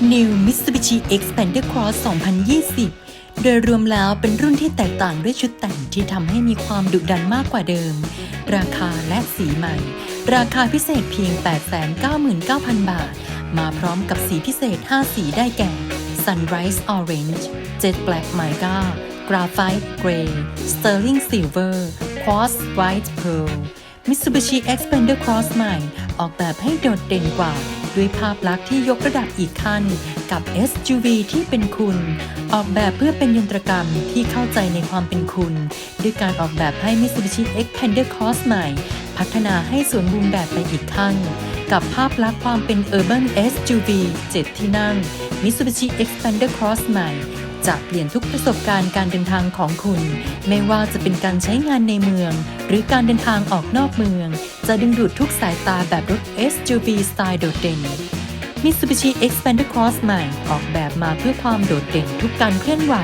New Mitsubishi Xpander Cross 2020 โดยรวมแล้วเป็นรุ่นที่แตกต่างด้วยชุดแต่งที่ทำให้มีความดุดันมากกว่าเดิม ราคาและสีใหม่ ราคาพิเศษเพียง 899,000 บาท มาพร้อมกับสีพิเศษ 5 สีได้แก่ Sunrise Orange Jet Black Mica Graphite Gray Sterling Silver Quartz White Pearl Mitsubishi Xpander Cross ใหม่ ออกแบบให้โดดเด่นกว่า ด้วยภาพลักษณ์ที่ยกระดับอีกขั้น กับ SUV ที่เป็นคุณ ออกแบบเพื่อเป็นยนตรกรรมที่เข้าใจในความเป็นคุณ ด้วยการออกแบบให้ Mitsubishi Xpander Cross ใหม่ พัฒนาให้สวนบูมแบบไปอีกขั้น กับภาพลักษณ์ความเป็น Urban SUV 7 ที่นั่ง Mitsubishi Xpander Cross ใหม่ จะเปลี่ยนทุกประสบการณ์การเดินทางของคุณ ไม่ว่าจะเป็นการใช้งานในเมือง หรือการเดินทางออกนอกเมือง จะดึงดูดทุกสายตาแบบรถ SUV สไตล์โดดเด่น Mitsubishi Xpander Cross ใหม่ออกแบบมาเพื่อความโดดเด่นทุกการเคลื่อนไหว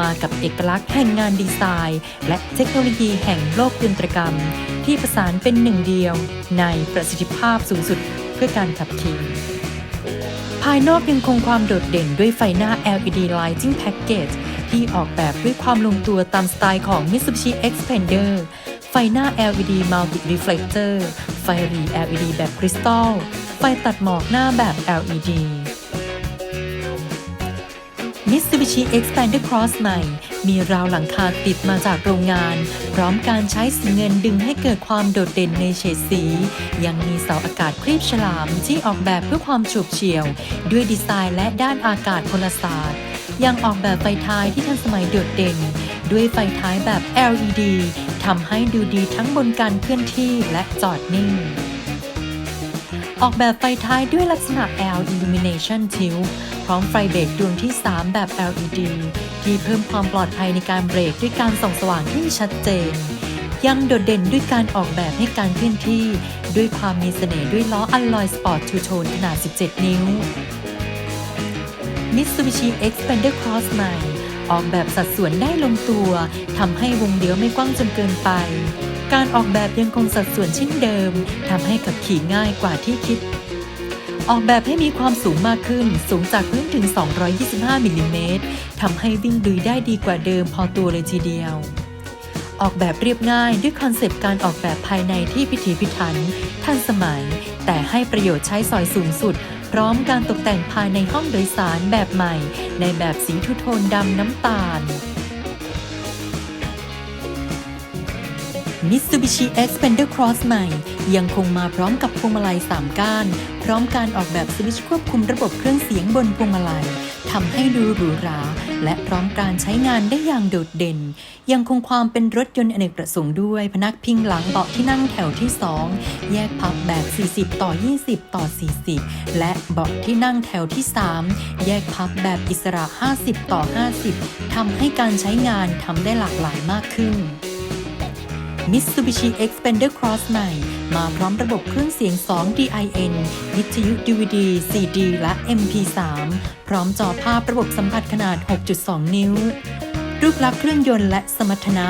มากับเอกลักษณ์แห่งงานดีไซน์ และเทคโนโลยีแห่งโลกยนตรกรรม ที่ประสานเป็นหนึ่งเดียว ในประสิทธิภาพสูงสุดเพื่อการขับขี่ ภายนอกยังคงความโดดเด่นด้วยไฟหน้า LED Lighting Package ที่ออกแบบด้วยความลงตัวตามสไตล์ของ Mitsubishi Xpander ไฟหน้า LED Multi Reflector ไฟรี LED แบบคริสตัล ไฟตัดหมอกหน้าแบบ LED Mitsubishi Xpander Cross ใหม่ มีราวหลังคาติดมาจากโรงงาน พร้อมการใช้สีเงินดึงให้เกิดความโดดเด่นในเฉดสี ยังมีเสาอากาศครีบฉลามที่ออกแบบเพื่อความฉูบเฉี่ยว ด้วยดีไซน์และด้านอากาศพลศาสตร์ ยังออกแบบไฟท้ายที่ทันสมัยโดดเด่น ด้วยไฟท้ายแบบ LED ทำให้ดูดีทั้งบนการเคลื่อนที่และจอดนิ่ง ออกแบบไฟท้ายด้วยลักษณะ L Illumination Tilt พร้อมไฟเบรกดวงที่ 3 แบบ LED ที่เพิ่มความปลอดภัยในการเบรกด้วยการส่องสว่างที่ชัดเจน ยังโดดเด่นด้วยการออกแบบให้การเคลื่อนที่ ด้วยความมีเสน่ห์ด้วยล้ออัลลอยสปอร์ตทูโทนขนาด 17 นิ้ว Mitsubishi Xpander Cross ใหม่ออกแบบสัดส่วนได้ลงตัวทำให้วงเลี้ยวไม่กว้างจนเกินไป การออกแบบยังคงสัดส่วนเช่นเดิมทำให้ขับขี่ง่ายกว่าที่คิด ออกแบบให้มีความสูงมากขึ้น สูงจากพื้นถึง 225มิลลิเมตรทำให้วิ่งลุยได้ดีกว่าเดิมพอตัวเลยทีเดียว ออกแบบเรียบง่ายด้วยคอนเซปต์การออกแบบภายในที่พิถีพิถัน ทันสมัย แต่ให้ประโยชน์ใช้สอยสูงสุด พร้อมการตกแต่งภายในห้องโดยสารแบบใหม่ ในแบบสีทูโทนดำน้ำตาล Mitsubishi Xpander Cross ใหม่ ยังคงมาพร้อมกับพวงมาลัย 3 ก้าน พร้อมการออกแบบสวิตช์ควบคุมระบบเครื่องเสียงบนพวงมาลัยทำให้ดูหรูหรา และพร้อมการใช้งานได้อย่างโดดเด่น ยังคงความเป็นรถยนต์อเนกประสงค์ด้วย พนักพิงหลังเบาะที่นั่งแถวที่ 2 แยกพับแบบ 40 ต่อ 20 ต่อ 40 และเบาะที่นั่งแถวที่ 3 แยกพับแบบอิสระ 50 ต่อ 50ทำให้การใช้งานทำได้หลากหลายมากขึ้น Mitsubishi Xpander Cross ใหม่ มาพร้อมระบบเครื่องเสียง 2 DIN วิทยุ DVD CD และ MP3 พร้อมจอภาพระบบสัมผัสขนาด 6.2 นิ้ว รูปลักษณ์เครื่องยนต์และสมรรถนะ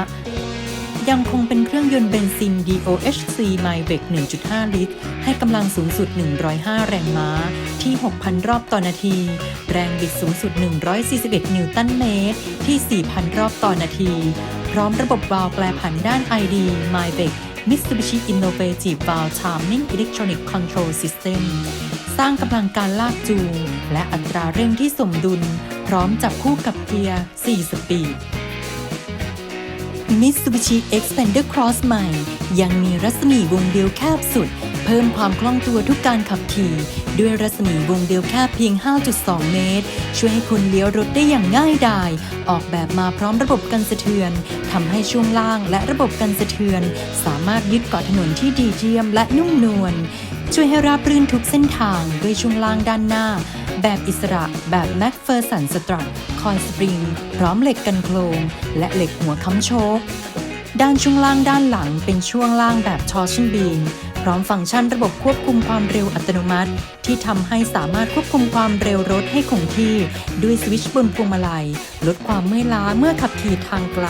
ยังคงเป็นเครื่องยนต์เบนซิน DOHC m y v e c 1.5 ลิตร ให้กำลังสูงสุด 105 แรงม้า ที่ 6,000 รอบต่อนาที แรงบิดสูงสุด 141 นิวตันเมตร ที่ 4,000 รอบต่อนาที พร้อมระบบวาล์วแปลผันด้าน ID m y v e c Mitsubishi Innovative Valve Timing Electronic Control System สร้างกำลังการลากจูง และอัตราเร่งที่สมดุล พร้อมจับคู่กับเกียร์ 4 สปีด Mitsubishi Xpander Cross ใหม่ ยังมีรัศมีวงเดียวแคบสุด พิ่มความคล่องตัวทุกการขับขี่ ด้วยรัศมีวงเดียวแคบเพียง 5.2 เมตร ช่วยให้คุณเลี้ยวรถได้อย่างง่ายดาย ออกแบบมาพร้อมระบบกันสะเทือนทำให้ช่วงล่างและระบบกันสะเทือน สามารถยึดเกาะถนนที่ดีเยี่ยมและนุ่มนวลช่วยให้ราบรื่นทุกเส้นทางด้วยช่วงล่างด้านหน้า แบบอิสระแบบ m a c p h e r s o n Strut คอยสปริง พร้อมเหล็กกันโครง และเหล็กหัวค้ำโชคด้านช่วงล่างด้านหลังเป็นช่วงล่างแบบ torsion beam พร้อมฟังก์ชันระบบควบคุมความเร็วอัตโนมัติ ที่ทำให้สามารถควบคุมความเร็วรถให้คงที่ ด้วยสวิตช์บนพวงมาลัย ลดความเมื่อยล้าเมื่อขับขี่ทางไกล